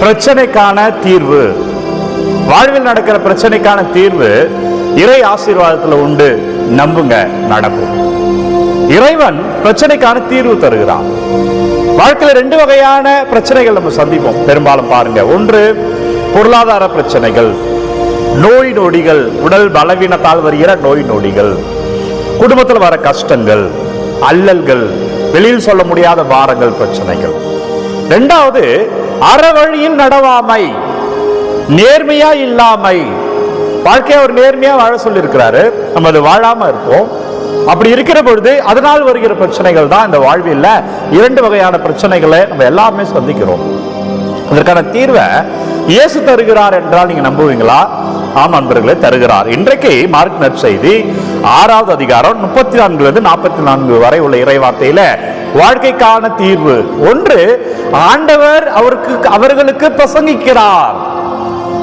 பிரச்சனைக்கான தீர்வு. வாழ்வில் நடக்கிற பிரச்சனைக்கான தீர்வு இறை ஆசீர்வாதத்தில் உண்டு. நம்புங்க நடக்கும் இறைவன் பிரச்சனைக்கான தீர்வு தருகிறான். வாழ்க்கையில் ரெண்டு வகையான பிரச்சனைகள் நம்ம சந்திப்போம். பெரும்பாலும் பாருங்க. ஒன்று பொருளாதார பிரச்சனைகள். நோய் நொடிகள். உடல் பலவீனத்தால் வருகிற நோய் நொடிகள். குடும்பத்தில் வர கஷ்டங்கள் அல்லல்கள். வெளியில் சொல்ல முடியாத பாரங்கள் பிரச்சனைகள். ரெண்டாவது அறவழியில் நடவாமை நேர்மையா இல்லாமை. வாழ்க்கையை அவர் நேர்மையா வாழ சொல்லியிருக்கிறாரு. நம்ம அது வாழாம இருப்போம். அப்படி இருக்கிற பொழுது அதனால் வருகிற பிரச்சனைகள் தான் இந்த வாழ்வில் இரண்டு வகையான பிரச்சனைகளை நம்ம எல்லாமே சந்திக்கிறோம். அதற்கான தீர்வை இயேசு தருகிறார் என்றால் நீங்க நம்புவீங்களா? ஆம் அன்பர்களே தருகிறார். இன்றைக்கு மார்க் நற்செய்தி ஆறாவது அதிகாரம் முப்பத்தி நான்கு நாற்பத்தி நான்கு வரை உள்ள இறைவார்த்தையில வாழ்க்கைக்கான தீர்வு. ஒன்று ஆண்டவர் அவருக்கு அவர்களுக்கு பிரசங்கிக்கிறார்.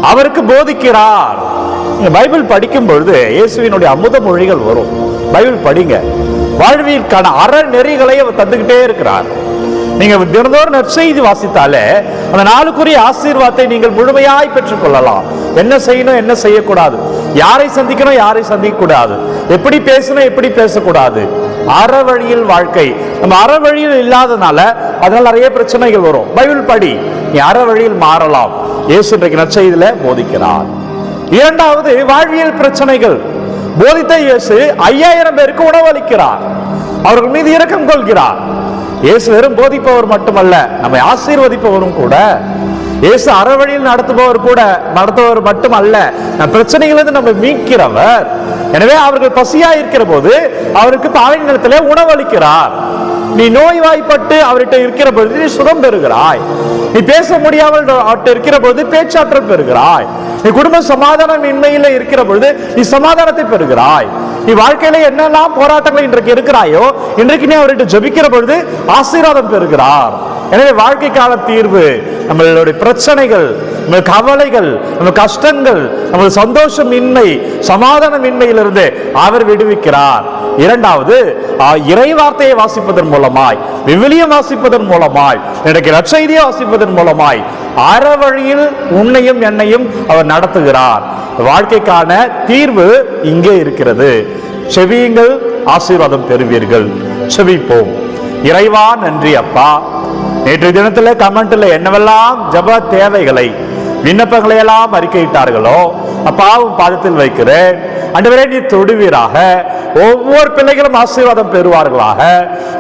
அவருக்கு போதிக்கிறார். நீங்க பைபிள் படிக்கும் பொழுது இயேசுவினுடைய அமுத மொழிகள் வரும். பைபிள் படிங்க. வாழ்விற்கான அறநெறிகளை அவர் தந்துகிட்டே இருக்கிறார். நீங்க தினந்தோறும் நற்செய்தி வாசித்தாலே அந்த நாளுக்குரிய ஆசீர்வாதத்தை நீங்கள் முழுமையாய் பெற்றுக்கொள்ளலாம். என்ன செய்யணும் என்ன செய்யக்கூடாது? யாரை சந்திக்கணும் யாரை சந்திக்கக்கூடாது? எப்படி பேசணும் எப்படி பேசக்கூடாது? அறவழியில் வாழ்க்கை. நம்ம அறவழியில் இல்லாதனால அதனால நிறைய பிரச்சனைகள் வரும். பைபிள் படி நீ அறவழியில் மாறலாம். இயேசு இன்றைக்கு நற்செய்தியில போதிக்கிறார். இரண்டாவது வாழ்வியல் பிரச்சனைகள். போதித்த இயேசு ஐயாயிரம் பேருக்கு உணவளிக்கிறார். அவர்கள் மீது இரக்கம் கொள்கிறார். இயேசு வெறும் போதிப்பவர் மட்டுமல்ல நம்மை ஆசீர்வதிப்பவரும் கூட இயேசு அறவழியில் நடத்துபவர் கூட நடத்துபவர் மட்டுமல்ல நம் பிரச்சனைகளிலிருந்து நம்ம மீட்கிறவர். எனவே அவர்கள் பசியா இருக்கிற போது அவருக்கு பாலை நிலத்திலே உணவளிக்கிறார். நீ நோய்வாய்ப்பட்டு அவர்கிட்ட இருக்கிற பொழுது நீ சுகம் பெறுகிறாய். நீ பேச முடியாமல் அவர்கிட்ட இருக்கிற பொழுது பேச்சாற்றல் பெறுகிறாய். நீ குடும்ப சமாதானம் இன்மையில இருக்கிற பொழுது நீ சமாதானத்தை பெறுகிறாய். நீ வாழ்க்கையில என்னெல்லாம் போராட்டங்கள் இன்றைக்கு இருக்கிறாயோ இன்றைக்கு நீ அவர்கிட்ட ஜெபிக்கிற பொழுது ஆசீர்வாதம் பெறுகிறார். எனவே வாழ்க்கைக்கான தீர்வு நம்மளுடைய பிரச்சனைகள் நம்ம கவலைகள் நம்ம கஷ்டங்கள் நம்ம சந்தோஷம் இன்மை சமாதானம் இன்மையிலிருந்து அவர் விடுவிக்கிறார். இரண்டாவது இறை வார்த்தையை வாசிப்பதன் மூலமாய் விவிலியம் வாசிப்பதன் மூலமாய் எனக்கு நற்செய்தியை வாசிப்பதன் மூலமாய் அறவழியில் உன்னையும் என்னையும் அவர் நடத்துகிறார். வாழ்க்கைக்கான தீர்வு இங்கே இருக்கிறது. செவியுங்கள் ஆசீர்வாதம் பெறுவீர்கள். செவிப்போம். இறைவா நன்றி அப்பா. நேற்று தினத்தில் கமெண்ட்ல என்னவெல்லாம் ஜப தேவைகளை விண்ணப்பங்களை எல்லாம் அறிக்கையிட்டார்களோ அப்பாவும் பாதத்தில் வைக்கிறேன். அன்றுவரே நீ தொடுவீராக. ஒவ்வொரு பிள்ளைகளும் ஆசீர்வாதம் பெறுவார்களாக.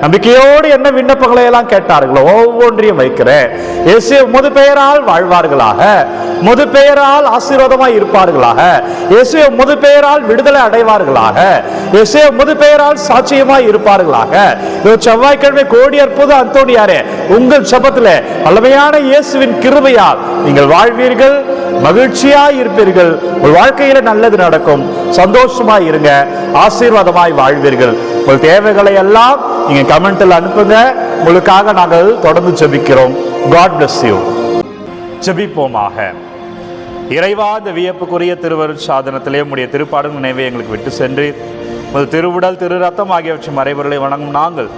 நம்பிக்கையோடு என்ன விண்ணப்பங்களை எல்லாம் கேட்டார்களோ ஒவ்வொன்றையும் வைக்கிறேன். இயேசு முது பெயரால் வாழ்வார்களாக. முது பெயரால் ஆசீர்வாதமாய் இருப்பார்களாக. இயேசு முது பெயரால் விடுதலை அடைவார்களாக. இயேசு முது பெயரால் சாட்சியமாய் இருப்பார்களாக. செவ்வாய்க்கிழமை கோடி அற்புத அந்தோணியாரே உங்கள் சபத்தில் வல்லமையான இயேசுவின் கிருபையால் நீங்கள் வாழ்வீர்கள். மகிழ்ச்சியாய் இருப்பீர்கள். உங்கள் வாழ்க்கையில நல்லது நடக்கும். சந்தோஷமாய் இருங்க. ஆசீர்வாதமாய் வாழ்வீர்கள். உங்கள் தேவைகளை எல்லாம் நீங்க கமெண்ட்ல அனுப்புங்க. உங்களுக்காக நாங்கள் தொடர்ந்து ஜெபிக்கிறோம். காட் பிளஸ் யூ செபிப்போமாக இறைவா இந்த வியப்புக்குரிய திருவரு சாதனத்திலே உடைய திருப்பாடும் நினைவை எங்களுக்கு விட்டு சென்று உமது திருவுடல் திரு ரத்தம் ஆகியவற்றின் மறைவர்களை வணங்கும் நாங்கள்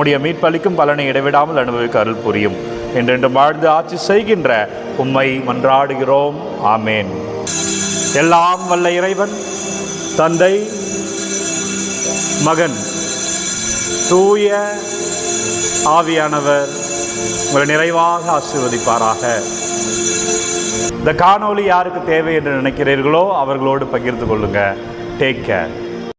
உடைய மீட்பளிக்கும் பலனை இடைவிடாமல் அனுபவிக்க அருள் புரியும். என்றென்று வாழ்ந்து ஆட்சி செய்கின்ற உம்மை மன்றாடுகிறோம். ஆமேன். எல்லாம் வல்ல இறைவன் தந்தை மகன் தூய ஆவியானவர் உங்களை நிறைவாக ஆசீர்வதிப்பாராக. இந்த காணொளி யாருக்கு தேவை என்று நினைக்கிறீர்களோ அவர்களோடு பகிர்ந்து கொள்ளுங்கள் டேக் கேர்